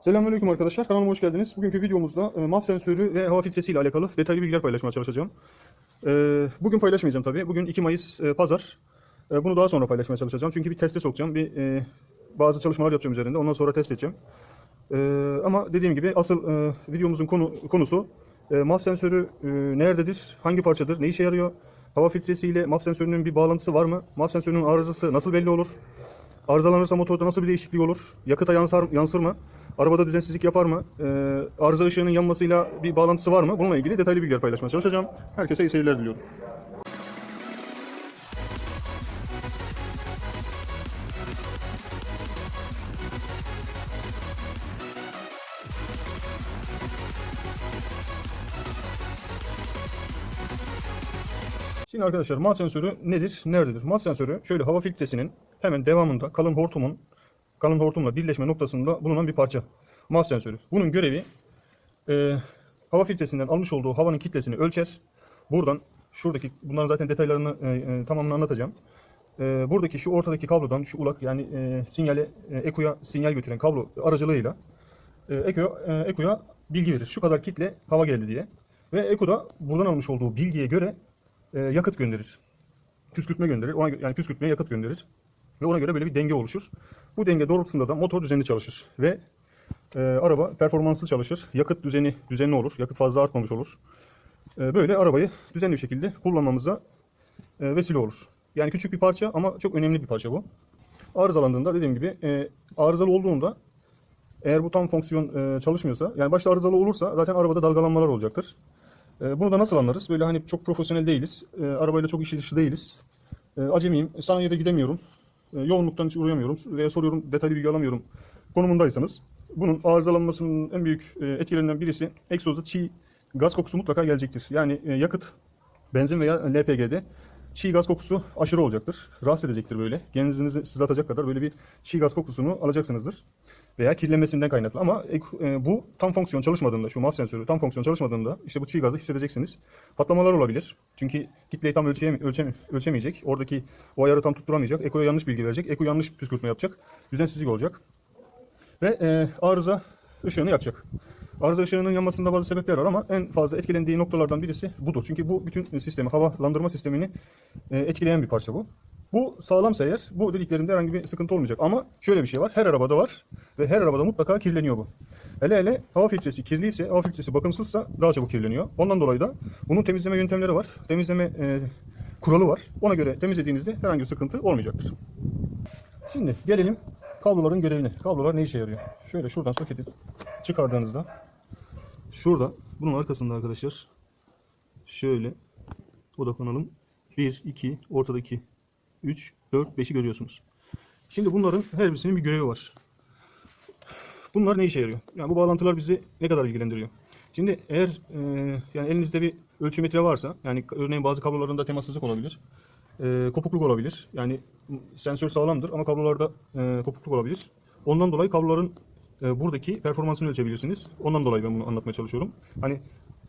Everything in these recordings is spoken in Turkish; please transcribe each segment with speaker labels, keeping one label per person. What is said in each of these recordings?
Speaker 1: Selamünaleyküm arkadaşlar. Kanalıma hoş geldiniz. Bugünkü videomuzda e, MAF sensörü ve hava filtresi ile alakalı detaylı bilgiler paylaşmaya çalışacağım. E, bugün paylaşmayacağım tabii. Bugün 2 Mayıs e, Pazar. E, bunu daha sonra paylaşmaya çalışacağım. Çünkü bir teste sokacağım. Bir e, bazı çalışmalar yapacağım üzerinde. Ondan sonra test edeceğim. E, ama dediğim gibi asıl e, videomuzun konu konusu e, MAF sensörü e, nerededir? Hangi parçadır? Ne işe yarıyor? Hava filtresi ile MAF sensörünün bir bağlantısı var mı? MAF sensörünün arızası nasıl belli olur? Arızalanırsa motorda nasıl bir değişiklik olur? Yakıta yansar, yansır mı? Arabada düzensizlik yapar mı? Ee, arıza ışığının yanmasıyla bir bağlantısı var mı? Bununla ilgili detaylı bilgiler paylaşmaya çalışacağım. Herkese iyi seyirler diliyorum. Şimdi arkadaşlar mat sensörü nedir? Nerededir? Mat sensörü şöyle hava filtresinin hemen devamında kalın hortumun kalın hortumla birleşme noktasında bulunan bir parça. Mat sensörü. Bunun görevi e, hava filtresinden almış olduğu havanın kitlesini ölçer. Buradan şuradaki bunların zaten detaylarını e, e, tamamını anlatacağım. E, buradaki şu ortadaki kablodan şu ulak yani e, sinyale e, ekoya sinyal götüren kablo aracılığıyla e, ekoya, e, ekoya bilgi verir. Şu kadar kitle hava geldi diye. Ve eko da buradan almış olduğu bilgiye göre e, yakıt gönderir. Püskürtme gönderir. Ona, yani püskürtmeye yakıt gönderir. Ve ona göre böyle bir denge oluşur. Bu denge doğrultusunda da motor düzenli çalışır. Ve e, araba performanslı çalışır. Yakıt düzeni düzenli olur. Yakıt fazla artmamış olur. E, böyle arabayı düzenli bir şekilde kullanmamıza e, vesile olur. Yani küçük bir parça ama çok önemli bir parça bu. Arızalandığında dediğim gibi e, arızalı olduğunda eğer bu tam fonksiyon e, çalışmıyorsa yani başta arızalı olursa zaten arabada dalgalanmalar olacaktır. E, bunu da nasıl anlarız? Böyle hani çok profesyonel değiliz. E, arabayla çok işi dışı değiliz. E, acemiyim. Sanayiye de gidemiyorum. E, yoğunluktan hiç uğrayamıyorum. Veya soruyorum detaylı bilgi alamıyorum. Konumundaysanız bunun arızalanmasının en büyük e, etkilerinden birisi egzozda çiğ gaz kokusu mutlaka gelecektir. Yani e, yakıt, benzin veya LPG'de çiğ gaz kokusu aşırı olacaktır. Rahatsız edecektir böyle. Genzinizi sızlatacak kadar böyle bir çiğ gaz kokusunu alacaksınızdır. Veya kirlenmesinden kaynaklı. Ama ek- e, bu tam fonksiyon çalışmadığında, şu MAF sensörü tam fonksiyon çalışmadığında işte bu çiğ gazı hissedeceksiniz. Patlamalar olabilir. Çünkü kitleyi tam ölçeyem ölçem ölçemeyecek. Oradaki o ayarı tam tutturamayacak. Eko'ya yanlış bilgi verecek. Eko yanlış püskürtme yapacak. Düzensizlik olacak. Ve e, arıza ışığını yakacak. Arıza ışığının yanmasında bazı sebepler var ama en fazla etkilendiği noktalardan birisi budur. Çünkü bu bütün sistemi, havalandırma sistemini e, etkileyen bir parça bu. Bu sağlamsa eğer bu dediklerimde herhangi bir sıkıntı olmayacak. Ama şöyle bir şey var. Her arabada var ve her arabada mutlaka kirleniyor bu. Hele hele hava filtresi kirliyse, hava filtresi bakımsızsa daha çabuk kirleniyor. Ondan dolayı da bunun temizleme yöntemleri var. Temizleme e, kuralı var. Ona göre temizlediğinizde herhangi bir sıkıntı olmayacaktır. Şimdi gelelim kabloların görevine. Kablolar ne işe yarıyor? Şöyle şuradan soketi çıkardığınızda şurada bunun arkasında arkadaşlar şöyle odaklanalım. 1, 2, ortadaki 3, 4, 5'i görüyorsunuz. Şimdi bunların her birisinin bir görevi var. Bunlar ne işe yarıyor? Yani bu bağlantılar bizi ne kadar ilgilendiriyor? Şimdi eğer e, yani elinizde bir ölçümetre varsa yani örneğin bazı kablolarında temassızlık olabilir. E, kopukluk olabilir. Yani sensör sağlamdır ama kablolarda e, kopukluk olabilir. Ondan dolayı kabloların e, buradaki performansını ölçebilirsiniz. Ondan dolayı ben bunu anlatmaya çalışıyorum. Hani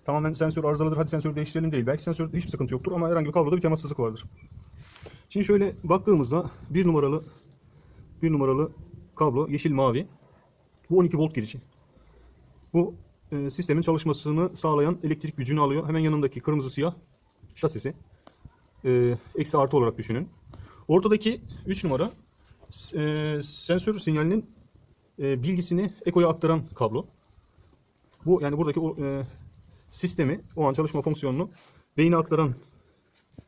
Speaker 1: tamamen sensör arızalıdır hadi sensörü değiştirelim değil. Belki sensörde hiçbir sıkıntı yoktur ama herhangi bir kabloda bir temassızlık vardır. Şimdi şöyle baktığımızda bir numaralı bir numaralı kablo yeşil mavi. Bu 12 volt girişi. Bu e, sistemin çalışmasını sağlayan elektrik gücünü alıyor. Hemen yanındaki kırmızı siyah şasisi. E, eksi artı olarak düşünün. Ortadaki 3 numara e, sensör sinyalinin e, bilgisini ekoya aktaran kablo. Bu yani buradaki o, e, sistemi, o an çalışma fonksiyonunu beyine aktaran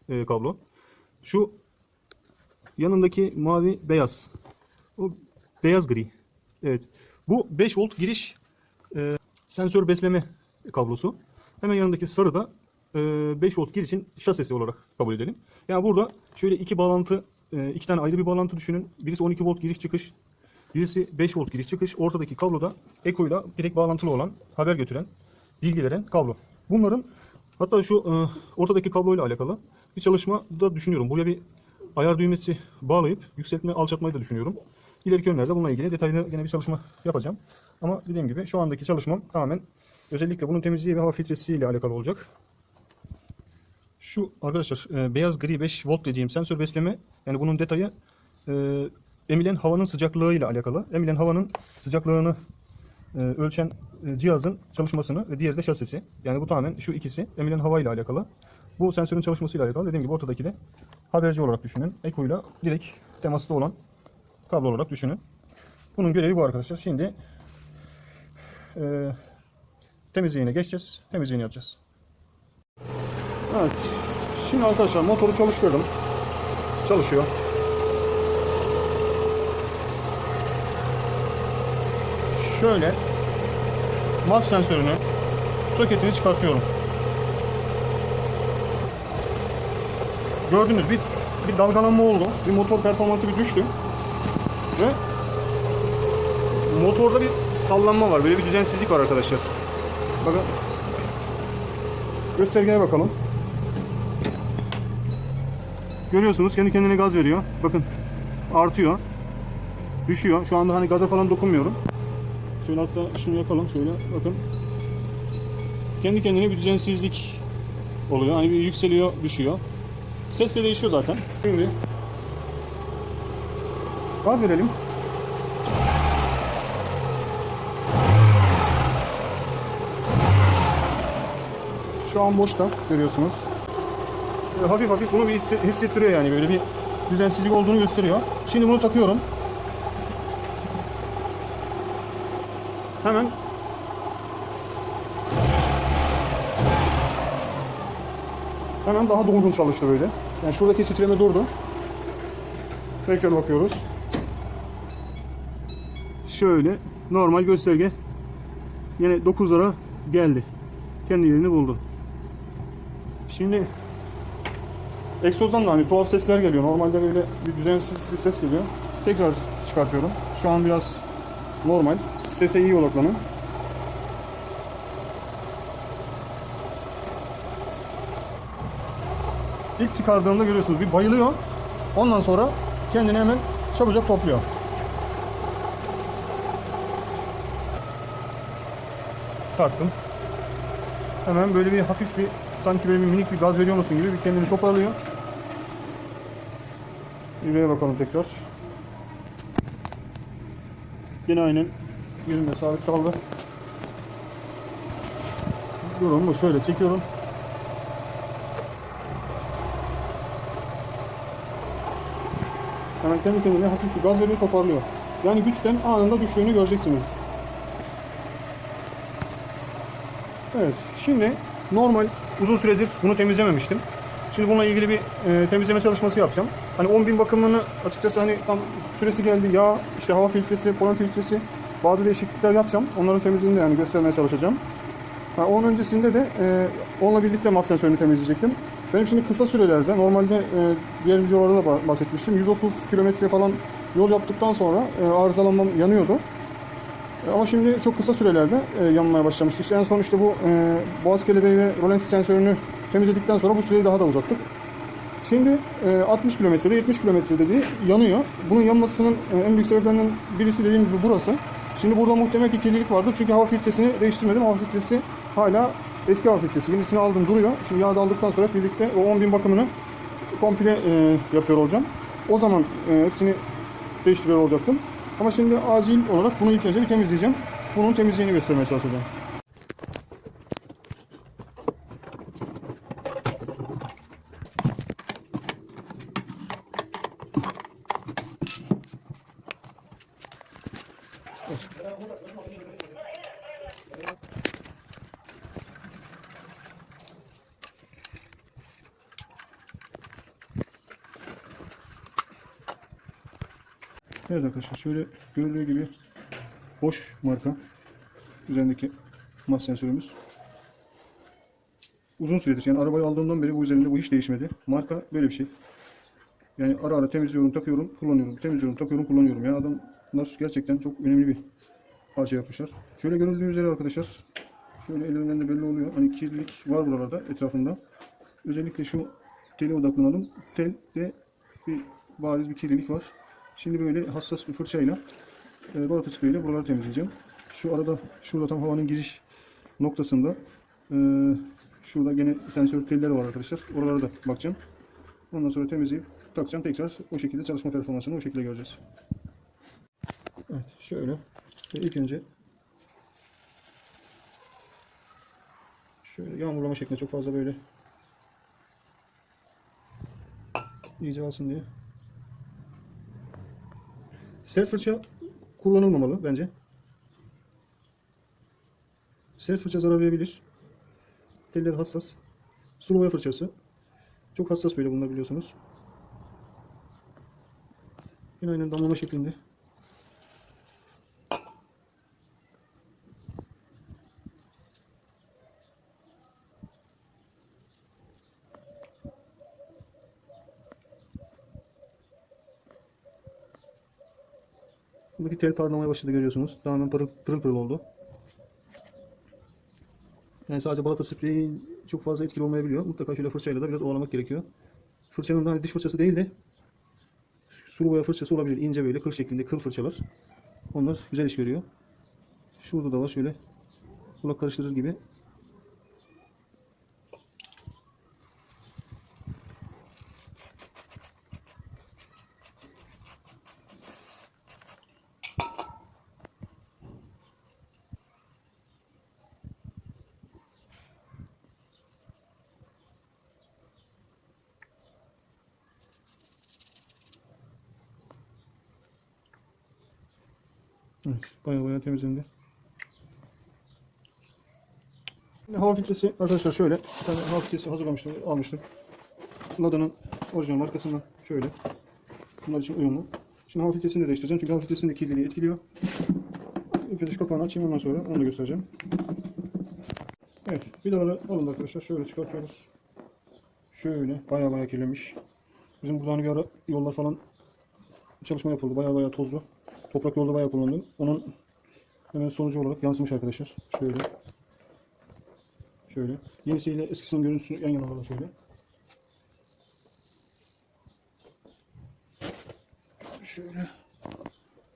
Speaker 1: e, kablo. Şu yanındaki mavi beyaz. O beyaz gri. Evet. Bu 5 volt giriş e, sensör besleme kablosu. Hemen yanındaki sarı da e, 5 volt girişin şasisi olarak kabul edelim. Yani burada şöyle iki bağlantı, e, iki tane ayrı bir bağlantı düşünün. Birisi 12 volt giriş çıkış, birisi 5 volt giriş çıkış. Ortadaki kabloda ekoyla direkt bağlantılı olan, haber götüren, bilgi veren kablo. Bunların hatta şu e, ortadaki kabloyla alakalı bir çalışma da düşünüyorum. Buraya bir ayar düğmesi bağlayıp yükseltme alçaltmayı da düşünüyorum. İleriki günlerde bununla ilgili detaylı yine bir çalışma yapacağım. Ama dediğim gibi şu andaki çalışmam tamamen özellikle bunun temizliği ve hava filtresi ile alakalı olacak. Şu arkadaşlar e, beyaz gri 5 volt dediğim sensör besleme yani bunun detayı e, emilen havanın sıcaklığıyla alakalı. Emilen havanın sıcaklığını e, ölçen e, cihazın çalışmasını ve diğeri de şasisi. Yani bu tamamen şu ikisi emilen hava ile alakalı. Bu sensörün çalışmasıyla alakalı. Dediğim gibi ortadaki de haberci olarak düşünün. Eko'yla direkt temaslı olan kablo olarak düşünün. Bunun görevi bu arkadaşlar. Şimdi e, temizliğine geçeceğiz. Temizliğini yapacağız. Evet. Şimdi arkadaşlar motoru çalıştırdım. Çalışıyor. Şöyle maf sensörünü soketini çıkartıyorum. Gördünüz bir bir dalgalanma oldu. Bir motor performansı bir düştü. Ve motorda bir sallanma var. Böyle bir düzensizlik var arkadaşlar. Bakın. Göstergeye bakalım. Görüyorsunuz kendi kendine gaz veriyor. Bakın artıyor. Düşüyor. Şu anda hani gaza falan dokunmuyorum. Şöyle hatta şunu yakalım şöyle bakın. Kendi kendine bir düzensizlik oluyor. Hani bir yükseliyor, düşüyor. Ses de değişiyor zaten. Şimdi gaz verelim. Şu an boşta görüyorsunuz. Böyle hafif hafif bunu bir hisse- hissettiriyor yani böyle bir düzensizlik olduğunu gösteriyor. Şimdi bunu takıyorum. Hemen Hemen daha dolgun çalıştı böyle. Yani şuradaki titreme durdu. Tekrar bakıyoruz. Şöyle normal gösterge yine 9'lara geldi. Kendi yerini buldu. Şimdi egzozdan da hani tuhaf sesler geliyor. Normalde böyle bir düzensiz bir ses geliyor. Tekrar çıkartıyorum. Şu an biraz normal. Sese iyi odaklanın. İlk çıkardığımda görüyorsunuz bir bayılıyor. Ondan sonra kendini hemen çabucak topluyor. Taktım. Hemen böyle bir hafif bir sanki böyle bir minik bir gaz veriyor musun gibi bir kendini toparlıyor. İveye bakalım tekrar. Yine aynen yerinde sabit kaldı. Durumu şöyle çekiyorum. Hemen kendi kendine hafif bir gaz veriyor toparlıyor. Yani güçten anında düştüğünü göreceksiniz. Evet, şimdi normal uzun süredir bunu temizlememiştim. Şimdi bununla ilgili bir e, temizleme çalışması yapacağım. Hani 10.000 bakımını açıkçası hani tam süresi geldi. Yağ, işte hava filtresi, polen filtresi bazı değişiklikler yapacağım. Onların temizliğini de yani göstermeye çalışacağım. Ha, onun öncesinde de e, onunla birlikte maf sensörünü temizleyecektim. Benim şimdi kısa sürelerde normalde e, diğer videolarda da bah- bahsetmiştim. 130 kilometre falan yol yaptıktan sonra e, arızalanmam yanıyordu. E, Ama şimdi çok kısa sürelerde e, yanmaya başlamıştı. İşte en son işte bu e, boğaz kelebeği ve rolanti sensörünü temizledikten sonra bu süreyi daha da uzattık. Şimdi e, 60 kilometrede 70 kilometrede diye yanıyor. Bunun yanmasının e, en büyük sebeplerinden birisi dediğim gibi burası. Şimdi burada muhtemel ki kirlilik vardır çünkü hava filtresini değiştirmedim. Hava filtresi hala eski hava filtresi. Yenisini aldım duruyor. Şimdi yağ aldıktan sonra birlikte o 10.000 bakımını komple e, yapıyor olacağım. O zaman e, hepsini değiştiriyor olacaktım. Ama şimdi acil olarak bunu ilk önce bir temizleyeceğim. Bunun temizliğini göstermeye çalışacağım. Evet arkadaşlar şöyle görüldüğü gibi boş marka üzerindeki maf sensörümüz. Uzun süredir yani arabayı aldığımdan beri bu üzerinde bu hiç değişmedi. Marka böyle bir şey. Yani ara ara temizliyorum, takıyorum, kullanıyorum. Temizliyorum, takıyorum, kullanıyorum. Yani adamlar gerçekten çok önemli bir parça yapmışlar. Şöyle görüldüğü üzere arkadaşlar şöyle ellerinden de belli oluyor. Hani kirlilik var buralarda etrafında. Özellikle şu tele odaklanalım. Telde bir bariz bir kirlilik var. Şimdi böyle hassas bir fırçayla e, balata spreyiyle buraları temizleyeceğim. Şu arada şurada tam havanın giriş noktasında e, şurada gene sensör telleri var arkadaşlar. Oralara da bakacağım. Ondan sonra temizleyip takacağım. Tekrar o şekilde çalışma performansını o şekilde göreceğiz. Evet şöyle. Ve ilk önce şöyle yağmurlama şeklinde çok fazla böyle iyice alsın diye Sert fırça kullanılmamalı bence. Sert fırça zarar verebilir. Telleri hassas. Sulu boya fırçası. Çok hassas böyle bunlar biliyorsunuz. Yine aynen damlama şeklinde. Buradaki tel parlamaya başladı görüyorsunuz. Tamamen pırıl pırıl, pırıl oldu. Yani sadece balata spreyi çok fazla etkili olmayabiliyor. Mutlaka şöyle fırçayla da biraz ovalamak gerekiyor. Fırçanın hani diş fırçası değil de sulu boya fırçası olabilir. İnce böyle kır şeklinde kıl fırçalar. Onlar güzel iş görüyor. Şurada da var şöyle kulak karıştırır gibi. Evet, bayağı bayağı temizlendi. Şimdi hava filtresi arkadaşlar şöyle bir hava filtresi hazırlamıştım, almıştım. Lada'nın orijinal markasından şöyle. Bunlar için uyumlu. Şimdi hava filtresini de değiştireceğim çünkü hava filtresinin de kirliliği etkiliyor. İlk önce kapağını açayım ondan sonra onu da göstereceğim. Evet, vidaları alın arkadaşlar. Şöyle çıkartıyoruz. Şöyle bayağı bayağı kirlenmiş. Bizim burada hani bir ara yollar falan çalışma yapıldı. Bayağı bayağı tozlu. Toprak yolda bayağı kullanıldı. Onun hemen sonucu olarak yansımış arkadaşlar. Şöyle. Şöyle. Yenisiyle eskisinin görüntüsünü yan yana alalım şöyle. Şöyle.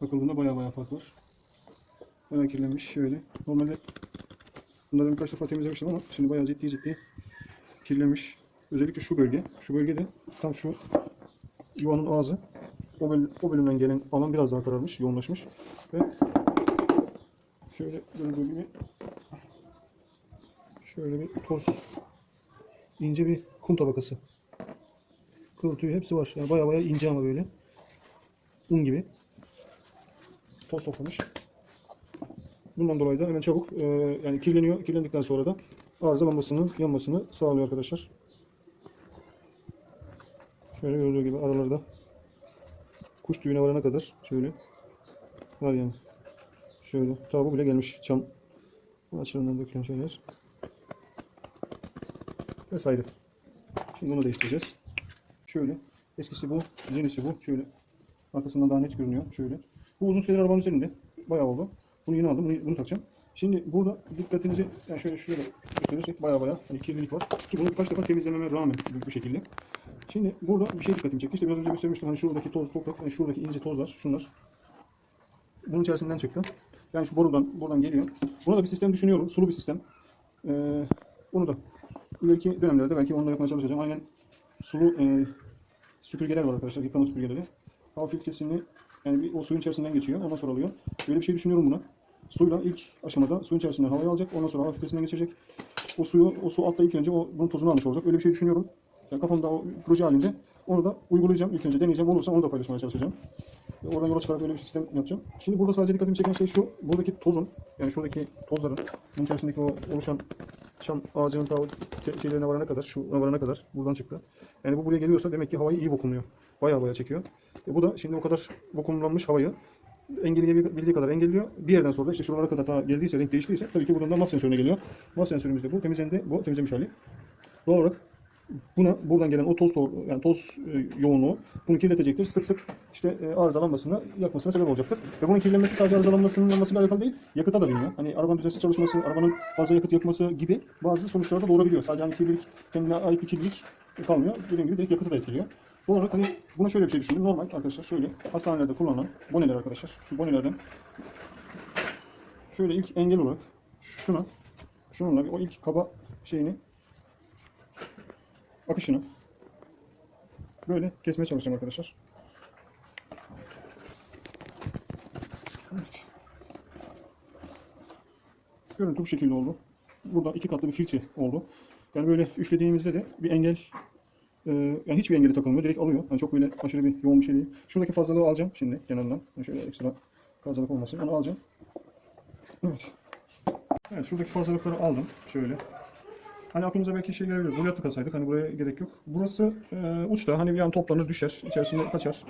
Speaker 1: Bakın bunda bayağı bayağı fark var. Bayağı kirlenmiş. Şöyle. Normalde bunları birkaç defa temizlemiştim ama şimdi bayağı ciddi ciddi kirlenmiş. Özellikle şu bölge. Şu bölgede tam şu yuvanın ağzı. O, böl bölümden gelen alan biraz daha kararmış, yoğunlaşmış. Ve şöyle gördüğü gibi şöyle bir toz, ince bir kum tabakası. Kıl hepsi var. Yani baya baya ince ama böyle. Un gibi. Toz toplamış. Bundan dolayı da hemen çabuk e, yani kirleniyor. Kirlendikten sonra da arızalanmasını, yanmasını sağlıyor arkadaşlar. Şöyle gördüğü gibi aralarda kuş tüyüne varana kadar şöyle var yani. Şöyle. Ta bu bile gelmiş çam açığından dökülen şeyler. Vesaire. Şimdi bunu değiştireceğiz. Şöyle. Eskisi bu. Yenisi bu. Şöyle. Arkasından daha net görünüyor. Şöyle. Bu uzun süredir arabanın üzerinde. Bayağı oldu. Bunu yeni aldım. Bunu, bunu takacağım. Şimdi burada dikkatinizi yani şöyle şuraya gösterirsek bayağı bayağı hani kirlilik var. Ki bunu birkaç defa temizlememe rağmen bu şekilde. Şimdi burada bir şey dikkatimi çekti. İşte biraz önce göstermiştim. Hani şuradaki toz toprak, hani şuradaki ince tozlar, şunlar. Bunun içerisinden çıktı. Yani şu borudan, buradan geliyor. Buna da bir sistem düşünüyorum. Sulu bir sistem. Ee, onu da ileriki dönemlerde belki onu da yapmaya çalışacağım. Aynen sulu e, süpürgeler var arkadaşlar. Yıkama süpürgeleri. Hava filtresini yani bir, o suyun içerisinden geçiyor. Ondan sonra alıyor. Böyle bir şey düşünüyorum buna. Suyla ilk aşamada suyun içerisinden havayı alacak. Ondan sonra hava filtresinden geçecek. O suyu, o su altta ilk önce o bunun tozunu almış olacak. Öyle bir şey düşünüyorum. Yani kafamda o proje halinde onu da uygulayacağım. İlk önce deneyeceğim. Olursa onu da paylaşmaya çalışacağım. Ve Oradan yola çıkarak böyle bir sistem yapacağım. Şimdi burada sadece dikkatimi çeken şey şu. Buradaki tozun, yani şuradaki tozların, bunun içerisindeki o oluşan çam ağacının ta şeylerine varana kadar, şu varana kadar buradan çıktı. Yani bu buraya geliyorsa demek ki havayı iyi vakumluyor. Bayağı bayağı çekiyor. E bu da şimdi o kadar vakumlanmış havayı engelleyebildiği kadar engelliyor. Bir yerden sonra işte şuralara kadar ta geldiyse, renk değiştiyse tabii ki buradan da mat sensörüne geliyor. Mat sensörümüz de bu. Temizlendi. Bu temizlemiş hali. Doğal olarak buna buradan gelen o toz to- yani toz e, yoğunluğu bunu kirletecektir. Sık sık işte e, arızalanmasına, yakmasına sebep olacaktır. Ve bunun kirlenmesi sadece arızalanmasının yanmasıyla alakalı değil, yakıta da biniyor. Hani arabanın düzensiz çalışması, arabanın fazla yakıt yakması gibi bazı sonuçlar da doğurabiliyor. Sadece hani kirlilik, kendine ait bir kirlilik kalmıyor. Dediğim gibi direkt yakıtı da etkiliyor. Bu olarak hani buna şöyle bir şey düşünün. Normal arkadaşlar şöyle hastanelerde kullanılan boneler arkadaşlar. Şu bonelerden şöyle ilk engel olarak şuna şununla o ilk kaba şeyini akışını böyle kesmeye çalışacağım arkadaşlar. Evet. Görüntü bu şekilde oldu. burada iki katlı bir filtre oldu. Yani böyle üflediğimizde de bir engel e, yani hiçbir engeli takılmıyor. Direkt alıyor. Yani çok böyle aşırı bir yoğun bir şey değil. Şuradaki fazlalığı alacağım şimdi kenarından. Yani şöyle ekstra fazlalık olmasın. Onu alacağım. Evet. Evet şuradaki fazlalıkları aldım. Şöyle. Hani aklımıza belki şey gelebilir. Buraya tıkasaydık hani buraya gerek yok. Burası e, uçta hani bir an toplanır düşer. içerisinde kaçar.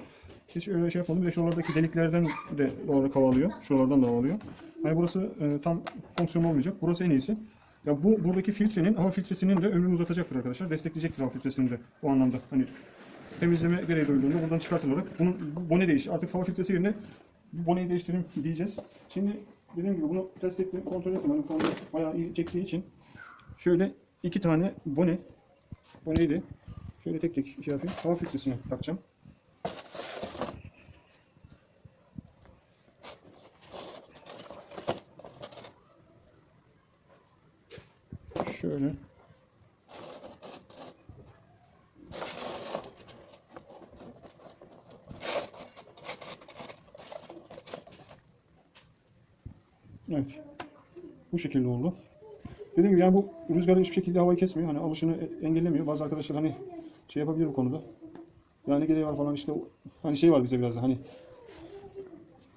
Speaker 1: Hiç öyle şey yapmadım. Bir de şuralardaki deliklerden de doğal olarak hava alıyor. Şuralardan da hava alıyor. Hani burası e, tam fonksiyon olmayacak. Burası en iyisi. Ya bu buradaki filtrenin hava filtresinin de ömrünü uzatacaktır arkadaşlar. Destekleyecektir hava filtresini de o anlamda. Hani temizleme gereği duyduğunda buradan çıkartılarak bunun bone değiş. Artık hava filtresi yerine boneyi değiştirelim diyeceğiz. Şimdi dediğim gibi bunu test ettim, kontrol ettim. Hani bayağı iyi çektiği için şöyle iki tane bone boneyi de şöyle tek tek şey yapayım. Hava filtresine takacağım. Şöyle. Evet. Bu şekilde oldu. Dediğim gibi yani bu rüzgarı hiçbir şekilde havayı kesmiyor. Hani alışını engellemiyor. Bazı arkadaşlar hani şey yapabilir bu konuda. Yani gereği var falan işte hani şey var bize biraz da hani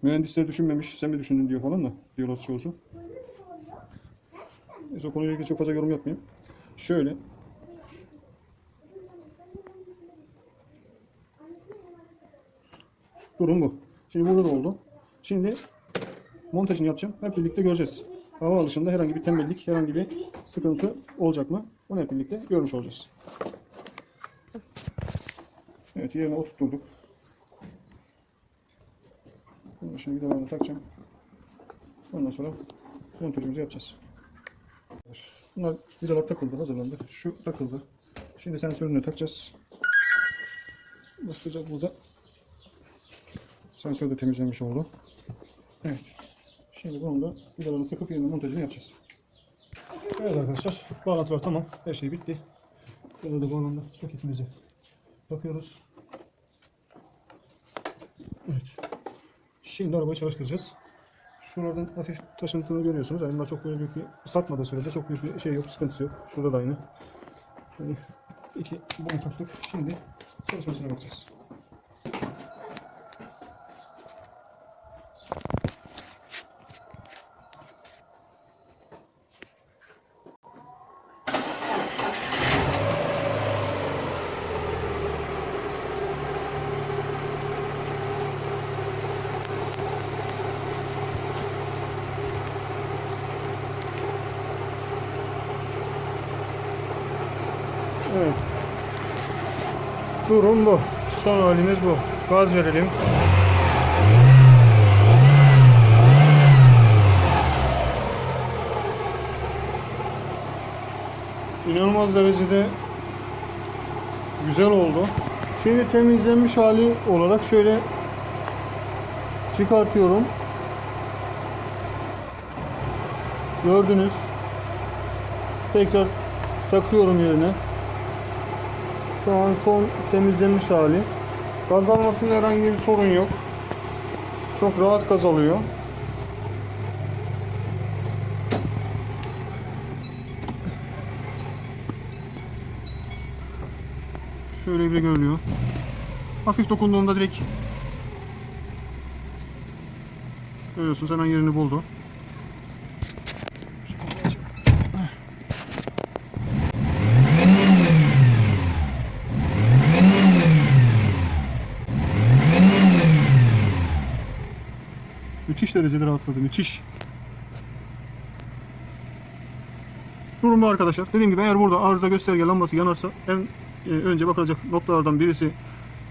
Speaker 1: mühendisler düşünmemiş sen mi düşündün diyor falan da diyorlar çoğusu. Neyse o konuyla ilgili çok fazla yorum yapmayayım. Şöyle. Durum bu. Şimdi burada da oldu. Şimdi montajını yapacağım. Hep birlikte göreceğiz. Hava alışında herhangi bir tembellik, herhangi bir sıkıntı olacak mı? Onu hep birlikte görmüş olacağız. Evet yerine oturtturduk. Bunu şimdi devamını takacağım. Ondan sonra montajımızı yapacağız. Bunlar vidalar takıldı, hazırlandı. Şu takıldı. Şimdi sensörünü takacağız. Basacağız burada. Sensör de temizlenmiş oldu. Evet. Şimdi bunu da vidalarını sıkıp yerine montajını yapacağız. Evet arkadaşlar. Bağlantılar tamam. Her şey bitti. Burada da bağlandı. Soketimizi takıyoruz. Evet. Şimdi arabayı çalıştıracağız. Şuralardan hafif taşıntını görüyorsunuz. Yani çok büyük bir satmadığı sürece çok büyük bir şey yok, sıkıntısı yok. Şurada da aynı. Yani iki bunu taktık. Şimdi çalışmasına bakacağız. Evet. Durum bu. Son halimiz bu. Gaz verelim. İnanılmaz derecede güzel oldu. Şimdi temizlenmiş hali olarak şöyle çıkartıyorum. Gördünüz. Tekrar takıyorum yerine. Şu an son temizlenmiş hali. Gaz almasında herhangi bir sorun yok. Çok rahat gaz alıyor. Şöyle bir görünüyor. Hafif dokunduğumda direkt görüyorsunuz hemen yerini buldu. Müthiş derecede rahatladı. Müthiş. Durum bu arkadaşlar. Dediğim gibi eğer burada arıza gösterge lambası yanarsa en e, önce bakılacak noktalardan birisi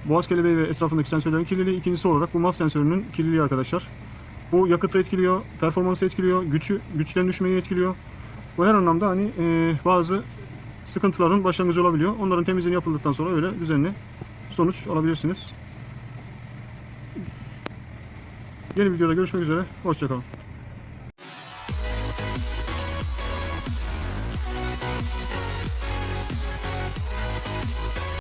Speaker 1: boğaz kelebeği ve etrafındaki sensörlerin kirliliği. İkincisi olarak bu MAF sensörünün kirliliği arkadaşlar. Bu yakıtı etkiliyor, performansı etkiliyor, gücü, güçten düşmeyi etkiliyor. Bu her anlamda hani e, bazı sıkıntıların başlangıcı olabiliyor. Onların temizliği yapıldıktan sonra öyle düzenli sonuç alabilirsiniz. Yeni videoda görüşmek üzere. Hoşçakalın.